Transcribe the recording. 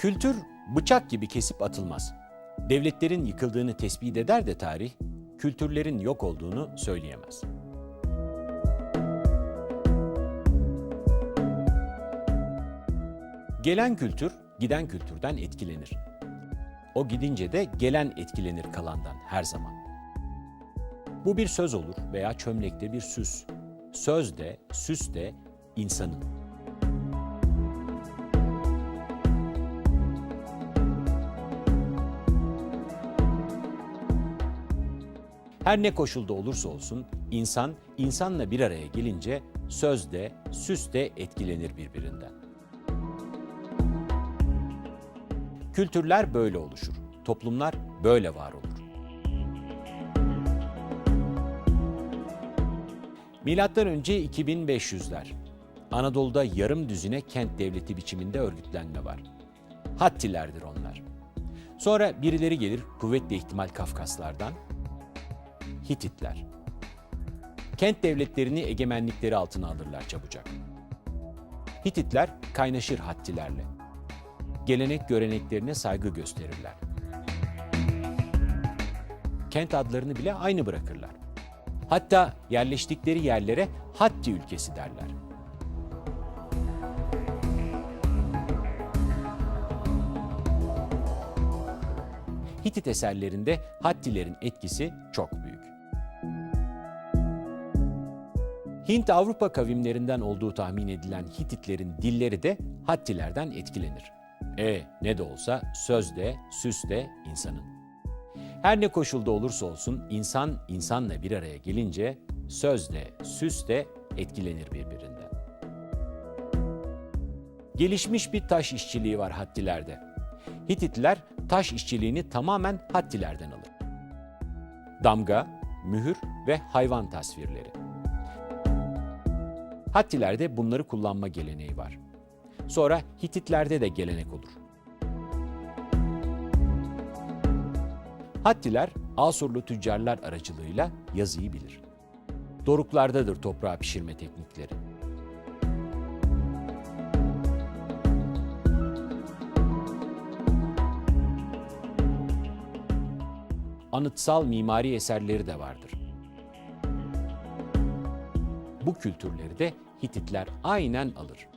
Kültür bıçak gibi kesip atılmaz. Devletlerin yıkıldığını tespit eder de tarih, kültürlerin yok olduğunu söyleyemez. Gelen kültür giden kültürden etkilenir. O gidince de gelen etkilenir kalandan her zaman. Bu bir söz olur veya çömlekte bir süs. Söz de, süs de insanın. Her ne koşulda olursa olsun insan insanla bir araya gelince söz de, süs de etkilenir birbirinden. Kültürler böyle oluşur. Toplumlar böyle var olur. Milattan önce 2500'ler. Anadolu'da yarım düzine kent devleti biçiminde örgütlenme var. Hattilerdir onlar. Sonra birileri gelir kuvvetle ihtimal Kafkaslardan. Hititler. Kent devletlerini egemenlikleri altına alırlar çabucak. Hititler kaynaşır Hattilerle. Gelenek göreneklerine saygı gösterirler. Kent adlarını bile aynı bırakırlar. Hatta yerleştikleri yerlere Hatti ülkesi derler. Hitit eserlerinde Hattilerin etkisi çok büyük. Hint Avrupa kavimlerinden olduğu tahmin edilen Hititlerin dilleri de Hattilerden etkilenir. E ne de olsa söz de, süs de insanın. Her ne koşulda olursa olsun insan insanla bir araya gelince söz de, süs de etkilenir birbirinden. Gelişmiş bir taş işçiliği var Hattilerde. Hititliler taş işçiliğini tamamen Hattilerden alır. Damga, mühür ve hayvan tasvirleri. Hattilerde bunları kullanma geleneği var. Sonra Hititlerde de gelenek olur. Hattiler Asurlu tüccarlar aracılığıyla yazıyı bilir. Doruklardadır toprağı pişirme teknikleri. Anıtsal mimari eserleri de vardır. Bu kültürleri de Hititler aynen alır.